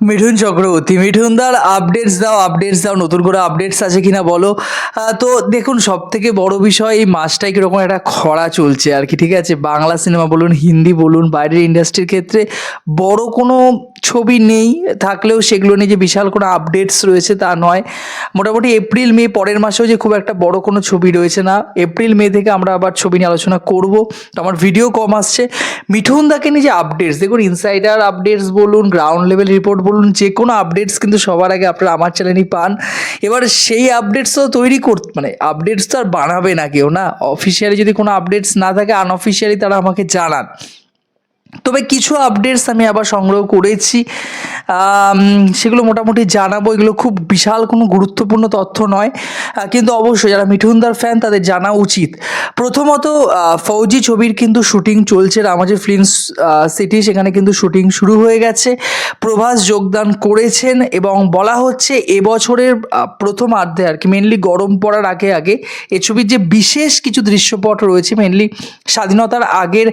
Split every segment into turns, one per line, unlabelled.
মিঠুন চক্রবর্তী। মিঠুনদার আপডেটস দাও আপডেটস দাও, নতুন করে আপডেটস আছে কিনা বলো। তো দেখুন সব থেকে বড় বিষয় এই মাসটায় কীরকম একটা খরা চলছে আর কি, ঠিক আছে? বাংলা সিনেমা বলুন, হিন্দি বলুন, বাইরের ইন্ডাস্ট্রির ক্ষেত্রে বড় কোনো ছবি নেই, থাকলেও সেগুলো নিয়ে যে বিশাল কোনো আপডেটস রয়েছে তা নয়। মোটামুটি এপ্রিল মে পরের মাসেও যে খুব একটা বড় কোনো ছবি রয়েছে না। এপ্রিল মে থেকে আমরা আবার ছবি নিয়ে আলোচনা করব। তো আমার ভিডিও কম আসছে। মিঠুন দাকে নিয়ে যে আপডেটস দেখুন ইনসাইডার আপডেটস বলুন গ্রাউন্ড লেভেল রিপোর্ট বলুন, যে কোনো আপডেটস কিন্তু সবার আগে আপনারা আমার চ্যানেলই পান। এবার সেই আপডেটস তো তৈরি করতে মানে আপডেটস তো আর বানাবে না কেউ না। অফিসিয়ালি যদি কোনো আপডেটস না থাকে আনঅফিসিয়ালি তারা আমাকে জানান। তবে কিছু আপডেটস আমি আবার সংগ্রহ করেছি। সেগুলো মোটামুটি জানাব। এগুলো খুব বিশাল, কোনো গুরুত্বপূর্ণ তথ্য নয়। কিন্তু অবশ্যই যারা মিঠুনদার ফ্যান তাদের জানা উচিত। প্রথমত ফৌজি ছবির কিন্তু শুটিং চলছে। রামাজি ফিল্মস সিটি সেখানে কিন্তু শুটিং শুরু হয়ে গেছে। প্রভাস যোগদান করেছেন এবং বলা হচ্ছে এবছরের প্রথম আর্ধে আর কি মেনলি গরম পড়ার আগে আগে, এ ছবির যে বিশেষ কিছু দৃশ্যপট রয়েছে মেনলি স্বাধীনতার আগের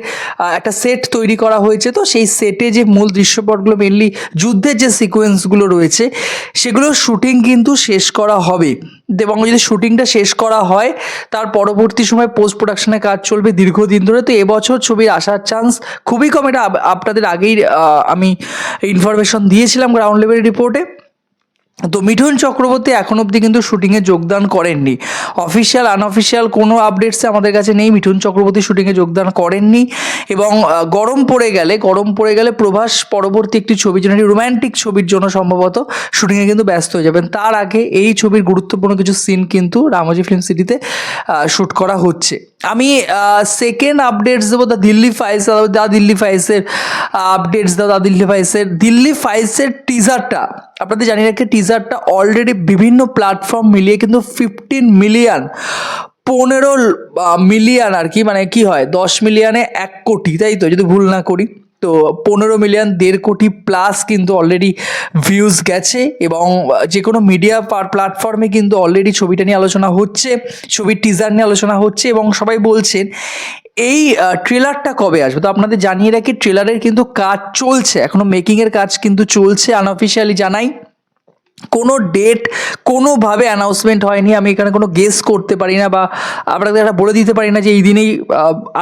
একটা সেট তৈরি করা হয়েছে, তো সেই সেটে যে মূল দৃশ্যপটগুলো মেনলি যুদ্ধের যে সিকোয়েন্সগুলো রয়েছে, সেগুলো শুটিং কিন্তু শেষ করা হবে। এবং যদি শুটিংটা শেষ করা হয়, তার পরবর্তী সময় পোস্ট প্রোডাকশনে কাজ চলবে দীর্ঘদিন ধরে, তো এবছর ছবির আসার চান্স খুবই কম। এটা আপনাদের আগেই আমি ইনফরমেশন দিয়েছিলাম গ্রাউন্ড লেভেল রিপোর্টে তো মিঠুন চক্রবর্তী এখন অবধি কিন্তু শুটিংয়ে যোগদান করেননি। অফিসিয়াল আনঅফিসিয়াল কোনো আপডেটসে আমাদের কাছে নেই। মিঠুন চক্রবর্তী শুটিংয়ে যোগদান করেননি এবং গরম পড়ে গেলে, গরম পড়ে গেলে প্রভাস পরবর্তী একটি ছবির জন্য একটি রোম্যান্টিক ছবির জন্য সম্ভবত শুটিংয়ে কিন্তু ব্যস্ত হয়ে যাবেন। তার আগে এই ছবির গুরুত্বপূর্ণ কিছু সিন কিন্তু রামোজি ফিল্ম সিটিতে শ্যুট করা হচ্ছে। আমি সেকেন্ড আপডেটস দেবো the Delhi files the Delhi ফাইলসের updates দাও দা দিল্লি ফাইলসের দিল্লি ফাইলসের টিজারটা আপনাদের জানি রাখি টিজারটা অলরেডি বিভিন্ন প্ল্যাটফর্ম মিলিয়ে কিন্তু ফিফটিন মিলিয়ন পনেরো মিলিয়ন আর কি মানে কি হয়, দশ মিলিয়নে এক কোটি, তাই তো? যদি ভুল না করি। তো পনেরো মিলিয়ন, দেড় কোটি প্লাস কিন্তু অলরেডি ভিউজ গেছে এবং যে কোনো মিডিয়া প্ল্যাটফর্মে কিন্তু অলরেডি ছবিটা নিয়ে আলোচনা হচ্ছে, ছবির টিজার নিয়ে আলোচনা হচ্ছে এবং সবাই বলছেন, এই ট্রেলারটা কবে আসবে? তো আপনাদের জানিয়ে রাখি ট্রেলারের কিন্তু কাজ চলছে এখনও মেকিংয়ের কাজ কিন্তু চলছে আনঅফিসিয়ালি জানাই। কোনো ডেট কোনোভাবে অ্যানাউন্সমেন্ট হয়নি। আমি এখানে কোনো গেস করতে পারি না বা আপনাদের একটা বলে দিতে পারি না যে এই দিনেই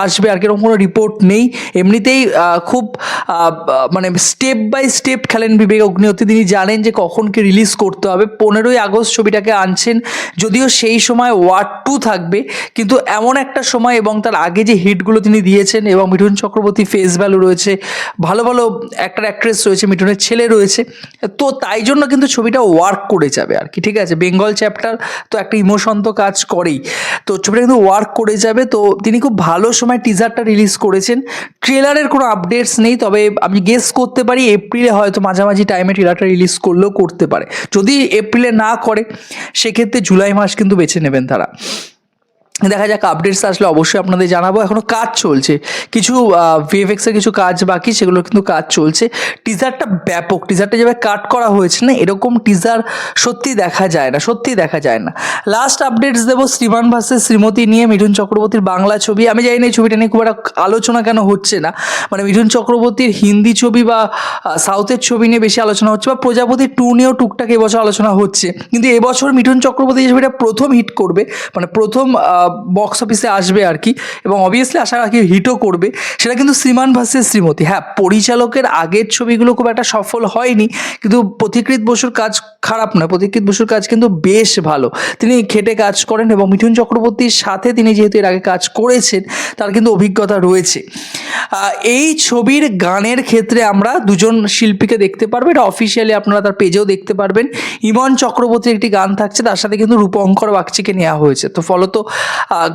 আসবে। আর কীরকম কোনো রিপোর্ট নেই। এমনিতেই খুব মানে স্টেপ বাই স্টেপ খেলেন বিবেক অগ্নিহোত্রী। তিনি জানেন যে কখন কি রিলিজ করতে হবে। পনেরোই আগস্ট ছবিটাকে আনছেন। যদিও সেই সময় ওয়ার্ড টু থাকবে, কিন্তু এমন একটা সময় এবং তার আগে যে হিটগুলো তিনি দিয়েছেন এবং মিঠুন চক্রবর্তী ফেস ভ্যালু রয়েছে, ভালো ভালো অ্যাক্টার অ্যাক্ট্রেস রয়েছে, মিঠুনের ছেলে রয়েছে, তো তাই জন্য কিন্তু ছবিটা ওয়ার্ক করে যাবে আর কি, ঠিক আছে? বেঙ্গল চ্যাপ্টার তো একটা ইমোশন তো কাজ করেই। তো ছবিটা কিন্তু ওয়ার্ক করে যাবে। তো তিনি খুব ভালো সময় টিজারটা রিলিজ করেছেন। ট্রেলারের কোনো আপডেটস নেই, তবে আমি গেস করতে পারি এপ্রিলে হয়তো মাঝামাঝি টাইমে ট্রেলারটা রিলিজ করলেও করতে পারে। যদি এপ্রিলে না করে, সেক্ষেত্রে জুলাই মাস কিন্তু বেছে নেবেন তারা। দেখা যাক আপডেটস আসলে অবশ্যই আপনাদের জানাব। এখনও কাজ চলছে। কিছু ভিএফএক্সের কিছু কাজ বাকি, সেগুলো কিন্তু কাজ চলছে। টিজারটা ব্যাপক। টিজারটা যেভাবে কাট করা হয়েছে না, এরকম টিজার সত্যি দেখা যায় না, সত্যি দেখা যায় না। লাস্ট আপডেটস দেবো শ্রীমান ভাসের শ্রীমতী নিয়ে মিঠুন চক্রবর্তীর বাংলা ছবি। আমি জানি না এই ছবিটা নিয়ে খুব একটা আলোচনা কেন হচ্ছে না। মানে মিঠুন চক্রবর্তীর হিন্দি ছবি বা সাউথের ছবি নিয়ে বেশি আলোচনা হচ্ছে বা প্রজাপতি টু নিয়েও টুকটাক এবছর আলোচনা হচ্ছে। কিন্তু এবছর মিঠুন চক্রবর্তী যে ছবিটা প্রথম হিট করবে মানে প্রথম বক্স অফিসে আসবে আর কি। এবং অবভিয়াসলি আশা রাখি হিটও করবে। সেটা কিন্তু শ্রীমান ভাসের শ্রীমতী। হ্যাঁ পরিচালকের আগের ছবিগুলো খুব একটা সফল হয়নি, কিন্তু পথিকৃত বসুর কাজ খারাপ নয় পথিকৃত বসুর কাজ কিন্তু বেশ ভালো। তিনি খেটে কাজ করেন এবং মিঠুন চক্রবর্তীর সাথে তিনি যেহেতু এর আগে কাজ করেছেন, তার কিন্তু অভিজ্ঞতা রয়েছে। এই ছবির গানের ক্ষেত্রে আমরা দুজন শিল্পীকে দেখতে পারব। এটা অফিসিয়ালি আপনারা তার পেজেও দেখতে পারবেন। ইমন চক্রবর্তীর একটি গান থাকছে, তার সাথে কিন্তু রূপঙ্কর বাগচিকে নেওয়া হয়েছে। তো ফলত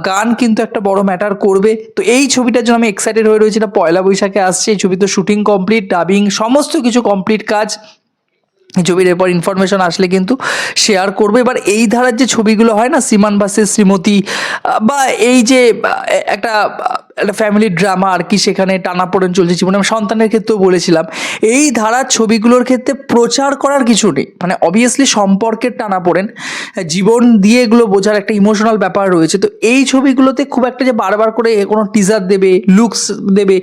গান কিন্তু একটা বড় ম্যাটার করবে। তো এই ছবিটার জন্য আমি এক্সাইটেড হয়ে রয়েছি। এটা পয়লা বৈশাখে আসছে, এই ছবি তো শুটিং কমপ্লিট ডাবিং সমস্ত কিছু কমপ্লিট কাজ। ছবির এরপর ইনফরমেশন আসলে কিন্তু শেয়ার করবে। এবার এই ধারার যে ছবিগুলো হয় না শ্রীমান বাসের শ্রীমতী বা এই যে একটা একটা ফ্যামিলি ড্রামা আর কি সেখানে টানাপোড়েন চলছে জীবনে। আমি সন্তানের ক্ষেত্রেও বলেছিলাম, এই ধারার ছবিগুলোর ক্ষেত্রে প্রচার করার কিছু নেই। মানে অবভিয়াসলি সম্পর্কের টানাপোড়েন, জীবন দিয়ে এগুলো বোঝার একটা ইমোশনাল ব্যাপার রয়েছে। তো এই ছবিগুলোতে খুব একটা যে বারবার করে কোনো টিজার দেবে লুকস দেবে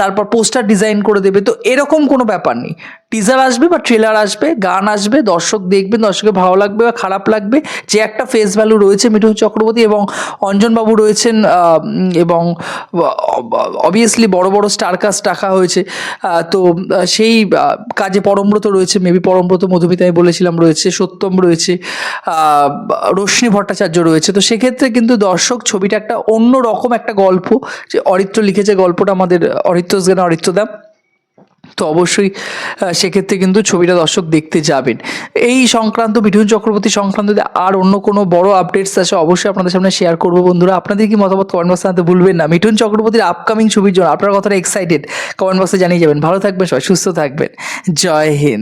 তারপর পোস্টার ডিজাইন করে দেবে, তো এরকম কোনো ব্যাপার নেই। টিজার আসবে বা ট্রেলার আসবে, গান আসবে, দর্শক দেখবে, দর্শকের ভালো লাগবে বা খারাপ লাগবে, যে একটা ফেস ভ্যালু রয়েছে মিঠুন চক্রবর্তী এবং অঞ্জনবাবু রয়েছেন এবং অবভিয়াসলি বড় বড় স্টার কাস্ট রাখা হয়েছে। তো সেই কাজে পরমব্রত রয়েছে মেবি পরমব্রত মধুমিতা আমি বলেছিলাম রয়েছে, সত্যম রয়েছে রশ্মি ভট্টাচার্য রয়েছে। তো সেক্ষেত্রে কিন্তু দর্শক ছবিটা একটা অন্য রকম একটা গল্প, যে অরিত্র লিখেছে গল্পটা আমাদের অরিত্র জ্ঞান অরিত্রদা। তো অবশ্যই সেক্ষেত্রে কিন্তু ছবিটা দর্শক দেখতে যাবেন। এই সংক্রান্ত মিঠুন চক্রবর্তী সংক্রান্ত আর অন্য কোনো বড় আপডেটস আছে অবশ্যই আপনাদের সামনে শেয়ার করব। বন্ধুরা, আপনাদের কি মতামত কমেন্ট বক্সে জানাতে ভুলবেন না। মিঠুন চক্রবর্তীর আপকামিং ছবির জন্য আপনার কতটা এক্সাইটেড কমেন্ট বক্সে জানিয়ে যাবেন। ভালো থাকবেন সবাই, সুস্থ থাকবেন। জয় হিন্দ।